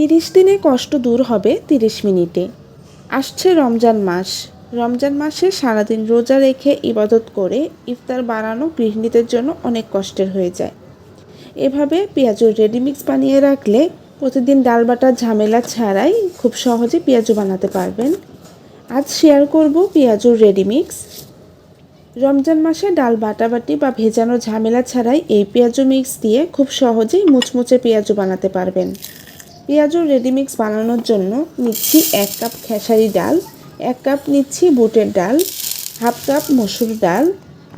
তিরিশ দিনে কষ্ট দূর হবে তিরিশ মিনিটে। আসছে রমজান মাস। রমজান মাসে সারাদিন রোজা রেখে ইবাদত করে ইফতার বানানো গৃহিণীদের জন্য অনেক কষ্টের হয়ে যায়। এভাবে পেঁয়াজুর রেডিমিক্স বানিয়ে রাখলে প্রতিদিন ডাল বাটার ঝামেলা ছাড়াই খুব সহজে পেঁয়াজু বানাতে পারবেন। আজ শেয়ার করব পেঁয়াজুর রেডিমিক্স। রমজান মাসে ডাল বাটাবাটি বা ভেজানো ঝামেলা ছাড়াই এই পেঁয়াজু মিক্স দিয়ে খুব সহজেই মুচমুচে পেঁয়াজু বানাতে পারবেন। পেঁয়াজুর রেডিমিক্স বানানোর জন্য নিচ্ছি এক কাপ খেসারি ডাল, এক কাপ নিচ্ছি বুটের ডাল হাফ কাপ মসুর ডাল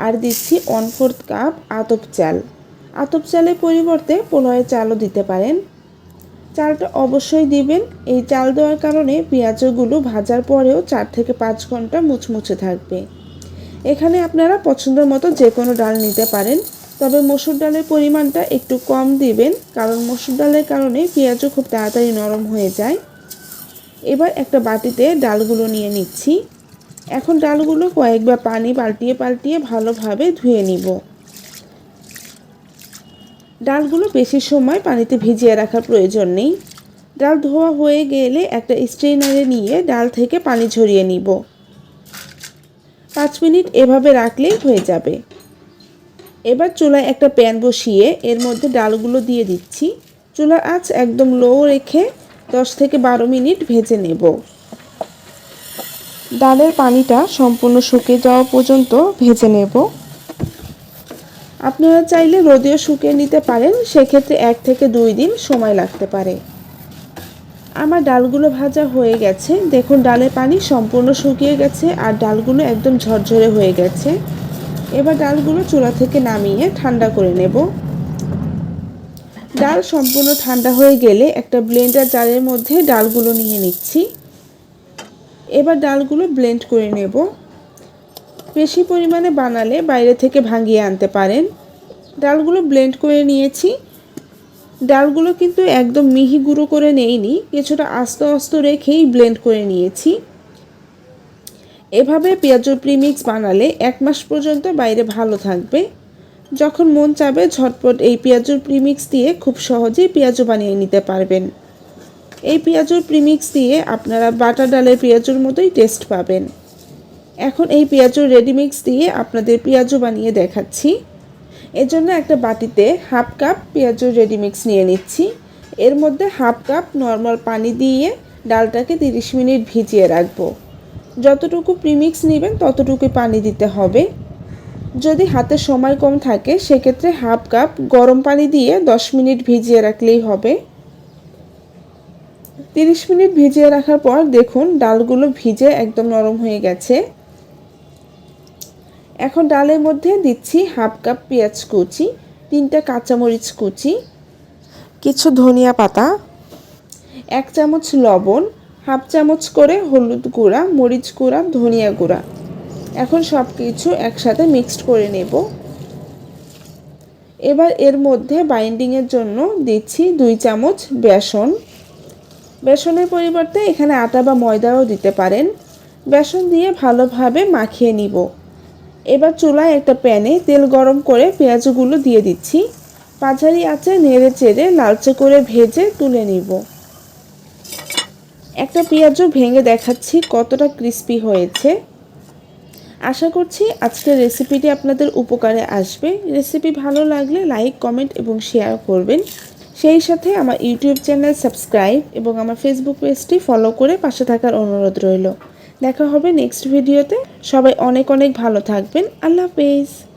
আর দিচ্ছি ওয়ান ফোর্থ কাপ আতপ চাল। আতপ চালের পরিবর্তে পোলয়ের চালও দিতে পারেন। চালটা অবশ্যই দিবেন। এই চাল দেওয়ার কারণে পেঁয়াজগুলো ভাজার পরেও চার থেকে পাঁচ ঘণ্টা মুচমুচে থাকবে। এখানে আপনারা পছন্দ মতো যে কোনো ডাল নিতে পারেন। তবে মসুর ডালের পরিমাণটা একটু কম দিবেন, কারণ মসুর ডালের কারণে পেঁয়াজও খুব তাড়াতাড়ি নরম হয়ে যায়। এবার একটা বাটিতে ডালগুলো নিয়ে নিচ্ছি। এখন ডালগুলো কয়েকবার পানি পাল্টিয়ে পাল্টিয়ে ভালোভাবে ধুয়ে নিব। ডালগুলো বেশি সময় পানিতে ভিজিয়ে রাখার প্রয়োজন নেই। ডাল ধোয়া হয়ে গেলে একটা স্ট্রেনারে নিয়ে ডাল থেকে পানি ঝরিয়ে নিব। পাঁচ মিনিট এভাবে রাখলেই হয়ে যাবে। এবার চুলায় একটা প্যান বসিয়ে এর মধ্যে ডালগুলো দিয়ে দিচ্ছি। চুলার আঁচ একদম লো রেখে দশ থেকে বারো মিনিট ভেজে নেব। ডালের পানিটা সম্পূর্ণ শুকিয়ে যাওয়া পর্যন্ত ভেজে নেব। আপনারা চাইলে রোদেও শুকিয়ে নিতে পারেন, সেক্ষেত্রে এক থেকে দুই দিন সময় লাগতে পারে। আমার ডালগুলো ভাজা হয়ে গেছে। দেখুন, ডালের পানি সম্পূর্ণ শুকিয়ে গেছে আর ডালগুলো একদম ঝরঝরে হয়ে গেছে। এবার ডালগুলো চুলা থেকে নামিয়ে ঠান্ডা করে নেব। ডাল সম্পূর্ণ ঠান্ডা হয়ে গেলে একটা ব্লেন্ডার জারের মধ্যে ডালগুলো নিয়ে নিচ্ছি। এবার ডালগুলো ব্লেন্ড করে নেব। বেশি পরিমাণে বানালে বাইরে থেকে ভাঙিয়ে আনতে পারেন। ডালগুলো ব্লেন্ড করে নিয়েছি। ডালগুলো কিন্তু একদম মিহি গুঁড়ো করে নেইনি, কিছুটা আস্ত আস্ত রেখেই ব্লেন্ড করে নিয়েছি। এভাবে পেঁয়াজুর প্রিমিক্স বানালে এক মাস পর্যন্ত বাইরে ভালো থাকবে। যখন মন চাবে ঝটপট এই পেঁয়াজুর প্রিমিক্স দিয়ে খুব সহজেই পেঁয়াজু বানিয়ে নিতে পারবেন। এই পেঁয়াজুর প্রিমিক্স দিয়ে আপনারা বাটা ডালের পেঁয়াজুর মতোই টেস্ট পাবেন। এখন এই পেঁয়াজুর রেডিমিক্স দিয়ে আপনাদের পেঁয়াজু বানিয়ে দেখাচ্ছি। এজন্য একটা বাটিতে হাফ কাপ পেঁয়াজুর রেডিমিক্স নিয়ে নিচ্ছি। এর মধ্যে হাফ কাপ নর্মাল পানি দিয়ে ডালটাকে তিরিশ মিনিট ভিজিয়ে রাখব। যতটুকু প্রিমিক্স নেবেন, ততটুকুই পানি দিতে হবে। যদি হাতে সময় কম থাকে, সেক্ষেত্রে হাফ কাপ গরম পানি দিয়ে দশ মিনিট ভিজিয়ে রাখলেই হবে। তিরিশ মিনিট ভিজিয়ে রাখার পর দেখুন, ডালগুলো ভিজে একদম নরম হয়ে গেছে। এখন ডালের মধ্যে দিচ্ছি হাফ কাপ পেঁয়াজ কুচি, তিনটা কাঁচামরিচ কুচি, কিছু ধনিয়া পাতা, এক চামচ লবণ হাফ চামচ করে হলুদ গুঁড়া, মরিচ গুঁড়া, ধনিয়া গুঁড়া। এখন সব কিছু একসাথে মিক্সড করে নেব। এবার এর মধ্যে বাইন্ডিংয়ের জন্য দিচ্ছি দুই চামচ বেসন। বেসনের পরিবর্তে এখানে আটা বা ময়দাও দিতে পারেন। বেসন দিয়ে ভালোভাবে মাখিয়ে নিব। এবার চুলায় একটা প্যানে তেল গরম করে পেঁয়াজগুলো দিয়ে দিচ্ছি। পাঝারি আছে নেড়ে চেড়ে লালচে করে ভেজে তুলে নিব। একটা পেঁয়াজও ভেঙে দেখাচ্ছি কতটা ক্রিস্পি হয়েছে। আশা করছি আজকের রেসিপিটি আপনাদের উপকারে আসবে। রেসিপি ভালো লাগলে লাইক কমেন্ট এবং শেয়ার করবেন। সেই সাথে আমার ইউটিউব চ্যানেল সাবস্ক্রাইব এবং আমার ফেসবুক পেজটি ফলো করে পাশে থাকার অনুরোধ রইল। দেখা হবে নেক্সট ভিডিওতে সবাই অনেক অনেক ভালো থাকবেন। আল্লাহ হাফেজ।